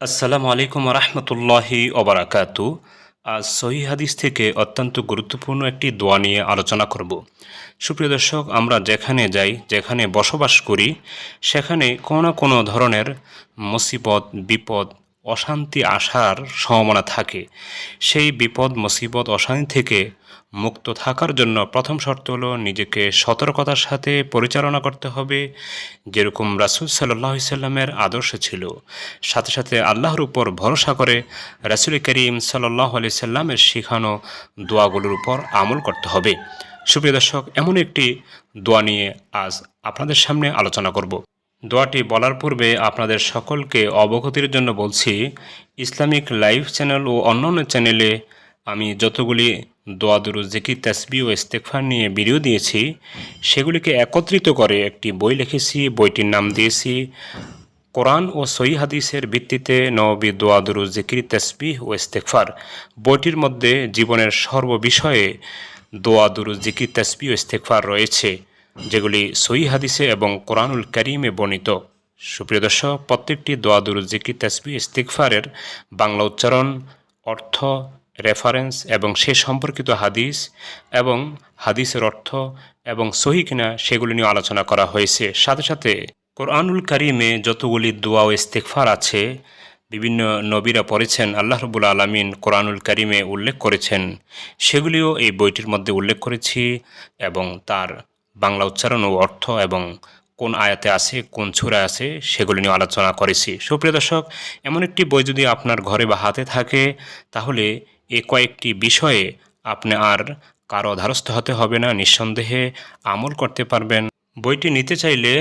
আসসালামু আলাইকুম রহমতুল্লাহি ওবরাকাতু। আজ সহি হাদিস থেকে অত্যন্ত গুরুত্বপূর্ণ একটি দোয়া নিয়ে আলোচনা করব। সুপ্রিয় দর্শক, আমরা যেখানে যাই, যেখানে বসবাস করি, সেখানে কোনো না কোনো ধরনের মুসিবত, বিপদ অশান্তি আসার সম্ভাবনা থাকে। সেই বিপদ, মুসিবত, অশান্তি থেকে মুক্ত থাকার জন্য প্রথম শর্ত হলো নিজেকে সতর্কতার সাথে পরিচালনা করতে হবে। যেরকম রাসুল সাল্লাহ সাল্লামের আদর্শ ছিল। সাথে সাথে আল্লাহর উপর ভরসা করে রাসুল করিম সাল্লাহ আলি সাল্লামের শেখানো দোয়াগুলোর উপর আমল করতে হবে। সুপ্রিয় দর্শক, এমন একটি দোয়া নিয়ে আজ আপনাদের সামনে আলোচনা করব। দোয়াটি বলার পূর্বে আপনাদের সকলকে অবগতির জন্য বলছি, ইসলামিক লাইভ চ্যানেল ও অন্যান্য চ্যানেলে আমি যতগুলি দোয়া দুরু জিকির তাসবি ও ইস্তেকফার নিয়ে ভিডিও দিয়েছি, সেগুলিকে একত্রিত করে একটি বই লিখেছি, বইটির নাম দিয়েছি, কোরআন ও সই হাদিসের ভিত্তিতে নবী দোয়াদুরু জিকির তাসবি ও ইস্তেকফার বইটির মধ্যে জীবনের সর্ববিষয়ে দোয়া দুরু জিকির তাসবি ও ইস্তেকফার রয়েছে। যেগুলি সই হাদিসে এবং কোরআনুল করিমে বর্ণিত। সুপ্রিয় দর্শক, প্রত্যেকটি দোয়া জিকি তাসবি ইস্তেকফারের বাংলা উচ্চারণ, অর্থ রেফারেন্স এবং সে সম্পর্কিত হাদিস এবং হাদিসের অর্থ এবং সহি কিনা সেগুলি নিয়ে আলোচনা করা হয়েছে। সাথে সাথে কোরআনুল কারিমে যতগুলি দোয়া ও ইস্তেকফার আছে, বিভিন্ন নবীরা পড়েছেন, আল্লাহ রবুল আলমিন কোরআনুল কারিমে উল্লেখ করেছেন। সেগুলিও এই বইটির মধ্যে উল্লেখ করেছি এবং তার বাংলা উচ্চারণ ও অর্থ এবং কোন আয়াতে আছে, কোন ছুরায় আছে, সেগুলি নিয়ে আলোচনা করেছি। সুপ্রিয় দর্শক, এমন একটি বই যদি আপনার ঘরে বা হাতে থাকে, তাহলে এ কয়েকটি বিষয়ে আপনি আর কারও ধারস্থ হতে হবে না, নিঃসন্দেহে আমল করতে পারবেন। বইটি নিতে চাইলে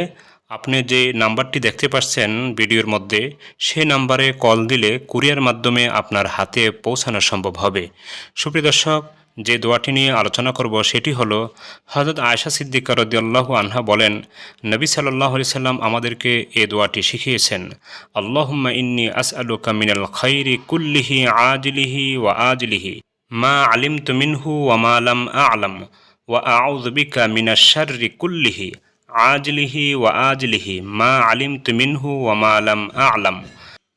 আপনি যে নাম্বারটি দেখতে পাচ্ছেন ভিডিওর মধ্যে, সে নাম্বারে কল দিলে কুরিয়ার মাধ্যমে আপনার হাতে পৌঁছানো সম্ভব হবে। সুপ্রিয় দর্শক যে দোয়াটি নিয়ে আলোচনা করব সেটি হলো হজরত আয়সা সিদ্দিকা রদিয়াল্লাহু আনহা বলেন, নবী সাল্লাহ সাল্লাম আমাদেরকে এ দোয়াটি শিখিয়েছেন, আল্লাহুম্মা ইন্নি আস আলু কামিনাল খৈরি কুল্লিহি আজলিহি ওয়া আজলিহি, মা আলিম মিনহু ওয়া মা লাম আলাম, ওয়া আউযু বিকা মিনাশ শাররি কুল্লিহি আজলিহি ওয়া আজলিহি, মা আলিম মিনহু ওয়া মা লাম আলাম।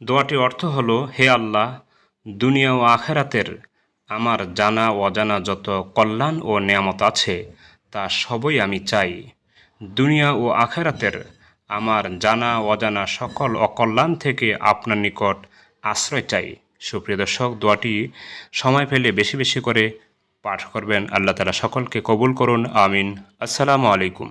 দোয়াটির অর্থ হলো, হে আল্লাহ, দুনিয়া ও আখেরাতের আমার জানা অজানা যত কল্যাণ ও নেয়ামত আছে, তা সবই আমি চাই। দুনিয়া ও আখেরাতের আমার জানা অজানা সকল অকল্যাণ থেকে আপনার নিকট আশ্রয় চাই। সুপ্রিয় দর্শক, দোয়াটি সময় পেলে বেশি বেশি করে পাঠ করবেন। আল্লাহ তালা সকলকে কবুল করুন। আমিন। আসসালামু আলাইকুম।